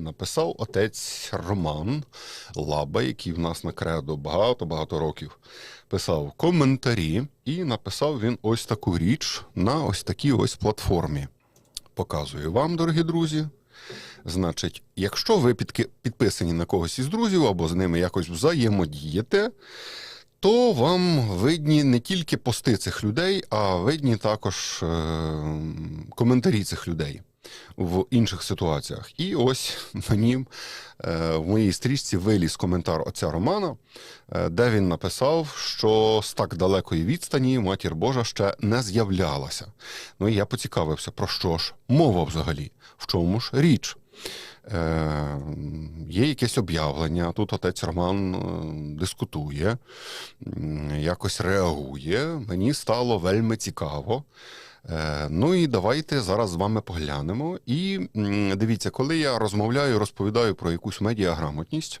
написав отець Роман Лаба, який в нас на кредо багато-багато років писав коментарі, і написав він ось таку річ на ось такій ось платформі. Показую вам, дорогі друзі. Значить, якщо ви підписані на когось із друзів або з ними якось взаємодієте, то вам видні не тільки пости цих людей, а видні також е, коментарі цих людей в інших ситуаціях. І ось мені е, в моїй стрічці виліз коментар отця Романа, е, де він написав, що з так далекої відстані матір Божа ще не з'являлася. Ну і я поцікавився, про що ж мова взагалі, в чому ж річ. Е, є якесь об'явлення, тут отець Роман е, дискутує, якось реагує. Мені стало вельми цікаво. Е, Ну і давайте зараз з вами поглянемо. І дивіться, коли я розмовляю, розповідаю про якусь медіаграмотність,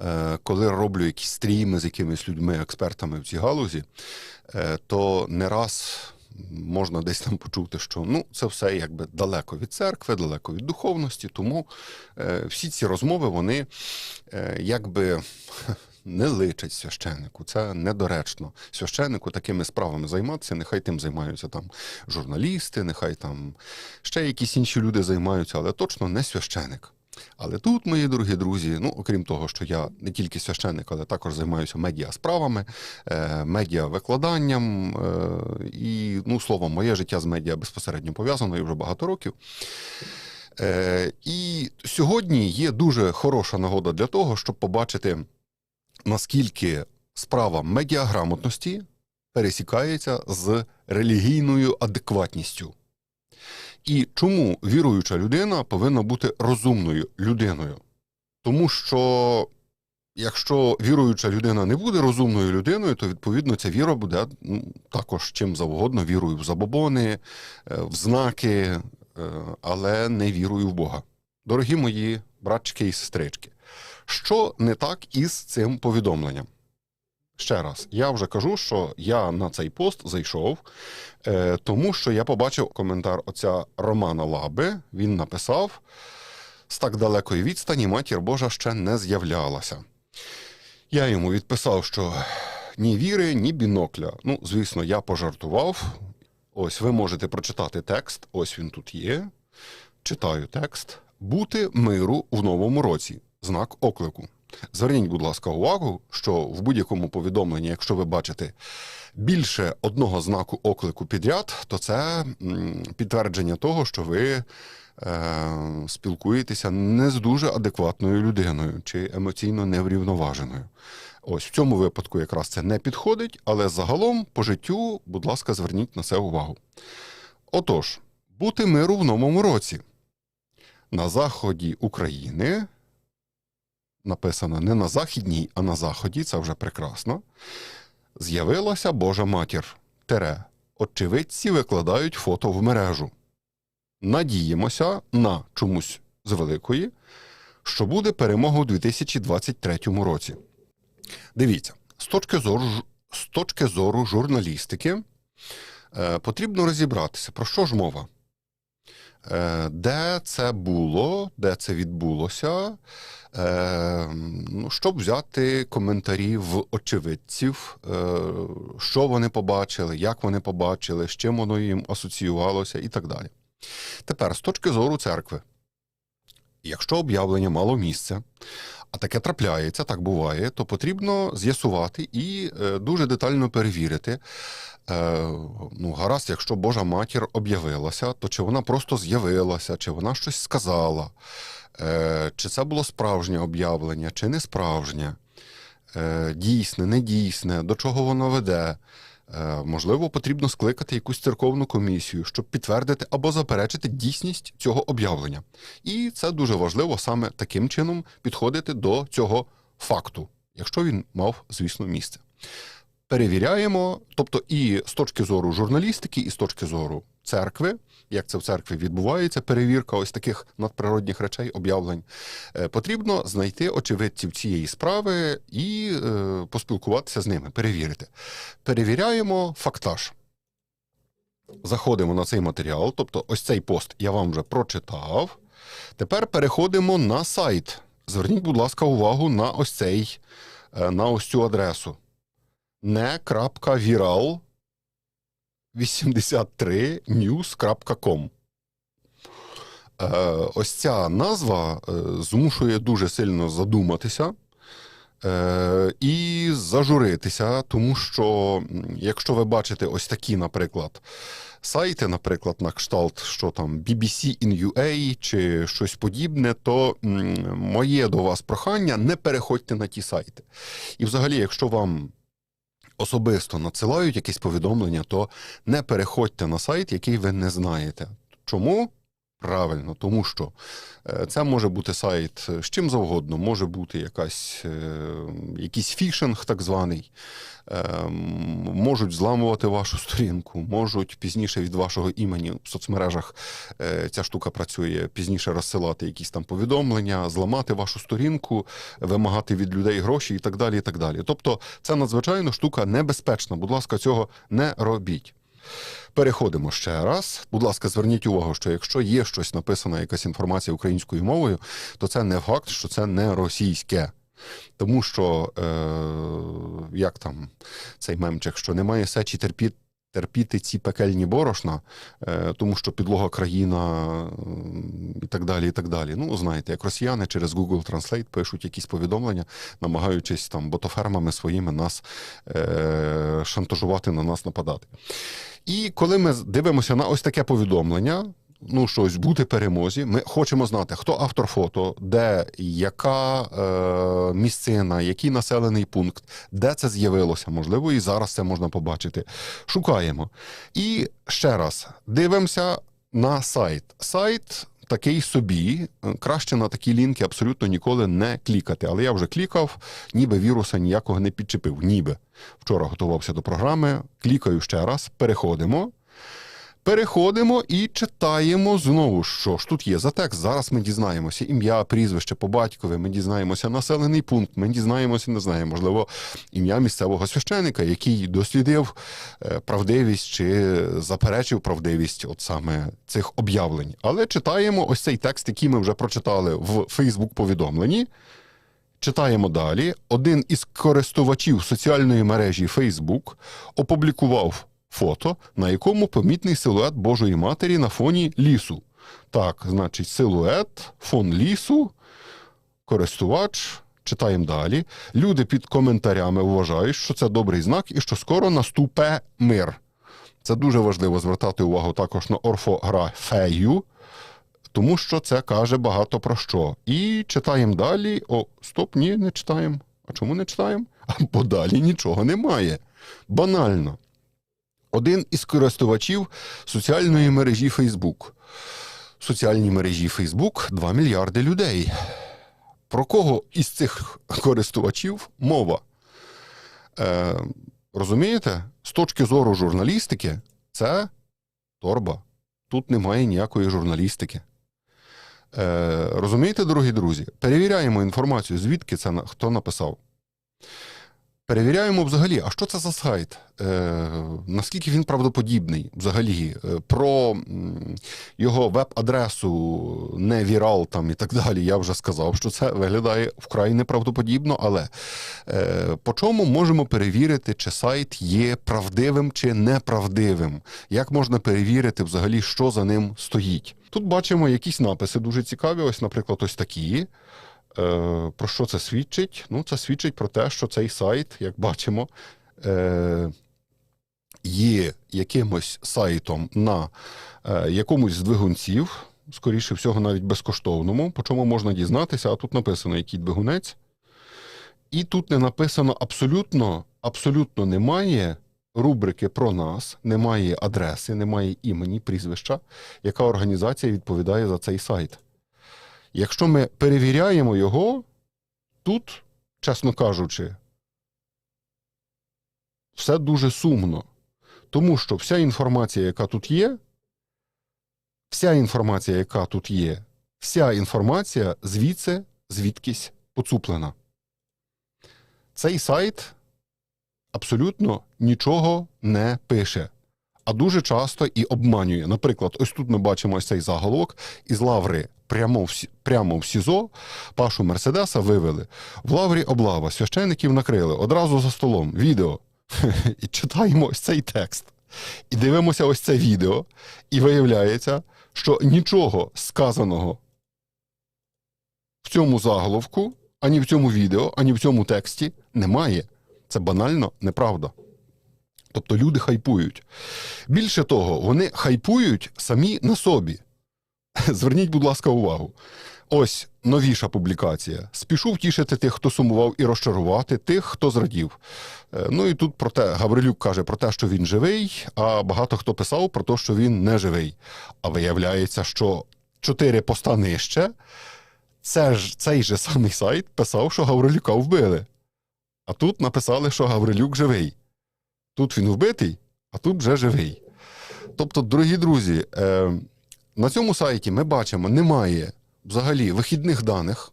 е, коли роблю якісь стріми з якимись людьми, експертами в цій галузі, е, то не раз можна десь там почути, що ну, це все якби далеко від церкви, далеко від духовності, тому е, всі ці розмови, вони е, якби. Не личать священнику, це недоречно. Священнику такими справами займатися, нехай тим займаються там журналісти, нехай там ще якісь інші люди займаються, але точно не священик. Але тут, мої дорогі друзі, ну окрім того, що я не тільки священник, але також займаюся медіа справами, е, медіа викладанням. Е, і, ну, словом, моє життя з медіа безпосередньо пов'язано і вже багато років. Е, і сьогодні є дуже хороша нагода для того, щоб побачити, наскільки справа медіаграмотності пересікається з релігійною адекватністю. І чому віруюча людина повинна бути розумною людиною? Тому що якщо віруюча людина не буде розумною людиною, то відповідно ця віра буде ну, також чим завгодно вірою в забобони, е, в знаки, е, але не вірою в Бога. Дорогі мої братчики і сестрички, що не так із цим повідомленням? Ще раз, я вже кажу, що я на цей пост зайшов, е, тому що я побачив коментар отця Романа Лаби. Він написав: з так далекої відстані матір Божа ще не з'являлася. Я йому відписав, що ні віри, ні бінокля. Ну, звісно, я пожартував. Ось ви можете прочитати текст, ось він тут є. Читаю текст. Бути миру в новому році. Знак оклику. Зверніть, будь ласка, увагу, що в будь-якому повідомленні, якщо ви бачите більше одного знаку оклику підряд, то це підтвердження того, що ви е, спілкуєтеся не з дуже адекватною людиною чи емоційно неврівноваженою. Ось в цьому випадку якраз це не підходить, але загалом по життю, будь ласка, зверніть на це увагу. Отож, бути миру в новому році. На заході України написано не на західній, а на заході, це вже прекрасно. З'явилася Божа матір. Тере. Очевидці викладають фото в мережу. Надіємося на чомусь з великої, що буде перемога у 2023 році. Дивіться, з точки зору, з точки зору журналістики е, потрібно розібратися, про що ж мова. Е, де це було, де це відбулося, е, ну, щоб взяти коментарі в очевидців, е, що вони побачили, як вони побачили, з чим воно їм асоціювалося і так далі. Тепер, з точки зору церкви, якщо об'явлення мало місця, а таке трапляється, так буває, то потрібно з'ясувати і е, дуже детально перевірити. Е, ну, гаразд, якщо Божа матір об'явилася, то чи вона просто з'явилася, чи вона щось сказала, е, чи це було справжнє об'явлення, чи не справжнє, дійсне, недійсне, до чого воно веде. Е, Можливо, потрібно скликати якусь церковну комісію, щоб підтвердити або заперечити дійсність цього об'явлення. І це дуже важливо саме таким чином підходити до цього факту, якщо він мав, звісно, місце. Перевіряємо, тобто і з точки зору журналістики, і з точки зору церкви, як це в церкві відбувається, перевірка ось таких надприродних речей, об'явлень, е, потрібно знайти очевидців цієї справи і е, поспілкуватися з ними, перевірити. Перевіряємо фактаж. Заходимо на цей матеріал, тобто ось цей пост я вам вже прочитав. Тепер переходимо на сайт. Зверніть, будь ласка, увагу на ось цей, е, на ось цю адресу. не.viral 83news.com. Е, Ось ця назва е, змушує дуже сильно задуматися е, і зажуритися, тому що якщо ви бачите ось такі, наприклад, сайти, наприклад, на кшталт, що там BBC in UA чи щось подібне, то моє до вас прохання не переходьте на ті сайти. І взагалі, якщо вам особисто надсилають якісь повідомлення, то не переходьте на сайт, який ви не знаєте. Чому? Правильно, тому що е, це може бути сайт з чим завгодно, може бути якась, е, якийсь фішинг, так званий. Е, Можуть зламувати вашу сторінку, можуть пізніше від вашого імені в соцмережах ця штука працює, пізніше розсилати якісь там повідомлення, зламати вашу сторінку, вимагати від людей гроші і так далі. і так далі. Тобто це надзвичайно штука небезпечна. Будь ласка, цього не робіть. Переходимо ще раз. Будь ласка, зверніть увагу, що якщо є щось написано, якась інформація українською мовою, то це не факт, що це не російське. Тому що, е, як там цей мемчик, що немає сечі терпіти. Терпіти ці пекельні борошна, е, тому що підлога країна і так далі. і так далі. Ну, знаєте, як росіяни через Google Translate пишуть якісь повідомлення, намагаючись там ботофермами своїми нас е, шантажувати, на нас нападати. І коли ми дивимося на ось таке повідомлення, ну щось бути перемозі, ми хочемо знати, хто автор фото, де яка е, місцина, який населений пункт, де це з'явилося, можливо, і зараз це можна побачити. Шукаємо. І ще раз дивимося на сайт. Сайт. Такий собі, краще на такі лінки абсолютно ніколи не клікати. Але я вже клікав, ніби віруса ніякого не підчепив. Ніби. Вчора готувався до програми, клікаю ще раз, переходимо. Переходимо і читаємо знову, що ж тут є за текст. Зараз ми дізнаємося ім'я, прізвище по батькові, ми дізнаємося населений пункт, ми дізнаємося, не знаю, можливо, ім'я місцевого священика, який дослідив е, правдивість чи заперечив правдивість от саме цих об'явлень. Але читаємо ось цей текст, який ми вже прочитали в Фейсбук-повідомленні. Читаємо далі. Один із користувачів соціальної мережі Facebook опублікував фото, на якому помітний силует Божої Матері на фоні лісу. Так, значить, силует, фон лісу, користувач. Читаємо далі. Люди під коментарями вважають, що це добрий знак і що скоро наступе мир. Це дуже важливо звертати увагу також на орфографею, тому що це каже багато про що. І читаємо далі. О, стоп, ні, не читаємо. А чому не читаємо? А бо далі нічого немає. Банально. Один із користувачів соціальної мережі Facebook. В соціальній мережі Facebook 2 мільярди людей. Про кого із цих користувачів мова? Е, розумієте? З точки зору журналістики, це торба. Тут немає ніякої журналістики. Е, розумієте, дорогі друзі? Перевіряємо інформацію, звідки це хто написав. Перевіряємо взагалі, а що це за сайт? Е, наскільки він правдоподібний взагалі? Е, про його веб-адресу, не вірал там і так далі. Я вже сказав, що це виглядає вкрай неправдоподібно, але е, по чому можемо перевірити, чи сайт є правдивим чи неправдивим? Як можна перевірити взагалі, що за ним стоїть? Тут бачимо якісь написи дуже цікаві. Ось, наприклад, ось такі. Е, Про що це свідчить? Ну, це свідчить про те, що цей сайт, як бачимо, е, є якимось сайтом на е, якомусь з двигунців, скоріше всього, навіть безкоштовному, по чому можна дізнатися, а тут написано, який двигунець. І тут не написано абсолютно, абсолютно немає рубрики про нас, немає адреси, немає імені, прізвища, яка організація відповідає за цей сайт. Якщо ми перевіряємо його, тут, чесно кажучи, все дуже сумно. Тому що вся інформація, яка тут є, вся інформація, яка тут є, вся інформація звідси звідкись поцуплена. Цей сайт абсолютно нічого не пише, а дуже часто і обманює. Наприклад, ось тут ми бачимо ось цей заголовок із лаври прямо в, прямо в СІЗО, Пашу Мерседеса вивели. В лаврі облава, священиків накрили, одразу за столом, відео. І читаємо ось цей текст. І дивимося ось це відео, і виявляється, що нічого сказаного в цьому заголовку, ані в цьому відео, ані в цьому тексті немає. Це банально неправда. Тобто люди хайпують. Більше того, вони хайпують самі на собі. Зверніть, будь ласка, увагу. Ось новіша публікація. Спішу втішити тих, хто сумував, і розчарувати тих, хто зрадів. Е, Ну і тут про те, Гаврилюк каже про те, що він живий, а багато хто писав про те, що він не живий. А виявляється, що чотири поста нижче, це ж цей же самий сайт писав, що Гаврилюка вбили. А тут написали, що Гаврилюк живий. Тут він вбитий, а тут вже живий. Тобто, дорогі друзі, е, на цьому сайті ми бачимо, немає взагалі вихідних даних.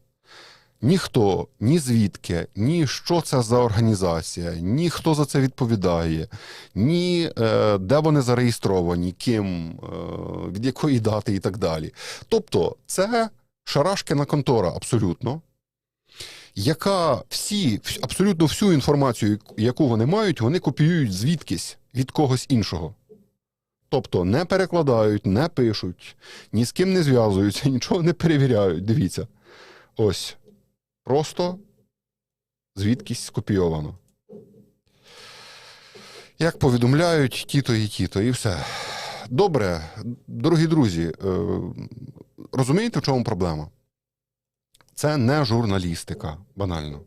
Ніхто, ні звідки, ні що це за організація, ні хто за це відповідає, ні е, де вони зареєстровані, ким, е, від якої дати і так далі. Тобто, це шарашкина контора абсолютно, яка всі, абсолютно всю інформацію, яку вони мають, вони копіюють звідкись від когось іншого. Тобто не перекладають, не пишуть, ні з ким не зв'язуються, нічого не перевіряють. Дивіться. Ось. Просто звідкись скопійовано. Як повідомляють ті-то і ті-то, і все. Добре, дорогі друзі, е, розумієте, в чому проблема? Це не журналістика, банально.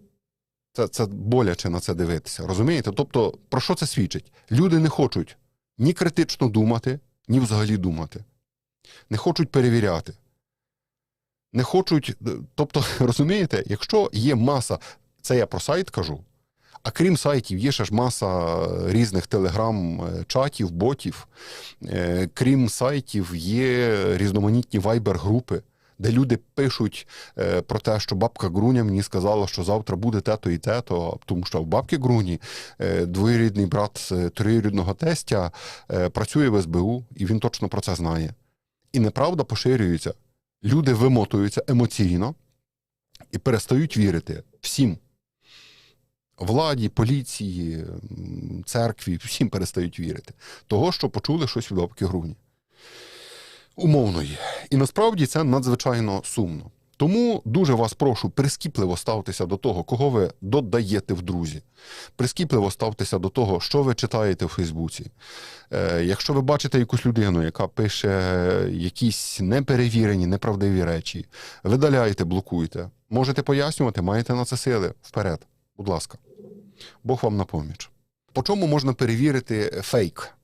Це, це боляче на це дивитися. Розумієте? Тобто, про що це свідчить? Люди не хочуть ні критично думати, ні взагалі думати. Не хочуть перевіряти. Не хочуть. Тобто, розумієте, якщо є маса, це я про сайт кажу, а крім сайтів, є ще ж маса різних телеграм-чатів, ботів. Е, Крім сайтів, є різноманітні вайбер-групи, де люди пишуть е, про те, що бабка Груня мені сказала, що завтра буде те-то і те-то, тому що в бабки Груні е, двоюрідний брат е, троюрідного тестя працює в СБУ, і він точно про це знає. І неправда поширюється. Люди вимотуються емоційно і перестають вірити всім. Владі, поліції, церкві, всім перестають вірити. Того, що почули щось від бабки Груні. Умовної. І насправді це надзвичайно сумно. Тому дуже вас прошу прискіпливо ставтеся до того, кого ви додаєте в друзі. Прискіпливо ставтеся до того, що ви читаєте в Фейсбуці. Е, якщо ви бачите якусь людину, яка пише якісь неперевірені, неправдиві речі, видаляйте, блокуйте. Можете пояснювати, маєте на це сили. Вперед, будь ласка. Бог вам на поміч. По чому можна перевірити фейк?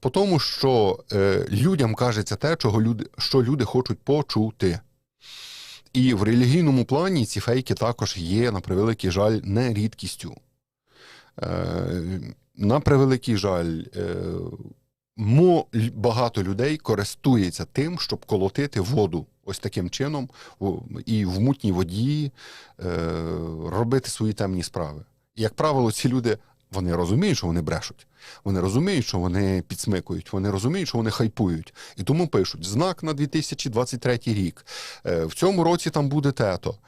По тому, що е, людям кажеться те, чого люди, що люди хочуть почути. І в релігійному плані ці фейки також є, на превеликий жаль, не рідкістю. Е, на превеликий жаль, е, багато людей користується тим, щоб колотити воду ось таким чином і в мутній воді е, робити свої темні справи. Як правило, ці люди вони розуміють, що вони брешуть. Вони розуміють, що вони підсмикують, вони розуміють, що вони хайпують. І тому пишуть: знак на 2023 рік. Е, В цьому році там буде тето.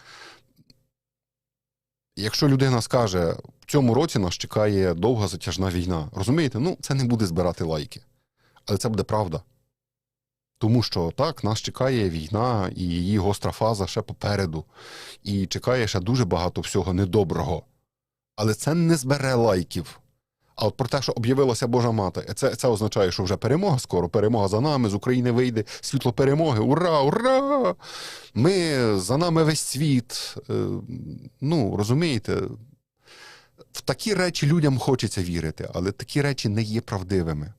Якщо людина скаже, в цьому році нас чекає довга затяжна війна, розумієте, ну це не буде збирати лайки. Але це буде правда. Тому що так, нас чекає війна, і її гостра фаза ще попереду. І чекає ще дуже багато всього недоброго. Але це не збере лайків. А от про те, що об'явилася Божа мати, це, це означає, що вже перемога скоро, перемога за нами, з України вийде світло перемоги. Ура, ура! Ми за нами весь світ. Е, Ну, розумієте, в такі речі людям хочеться вірити, але такі речі не є правдивими.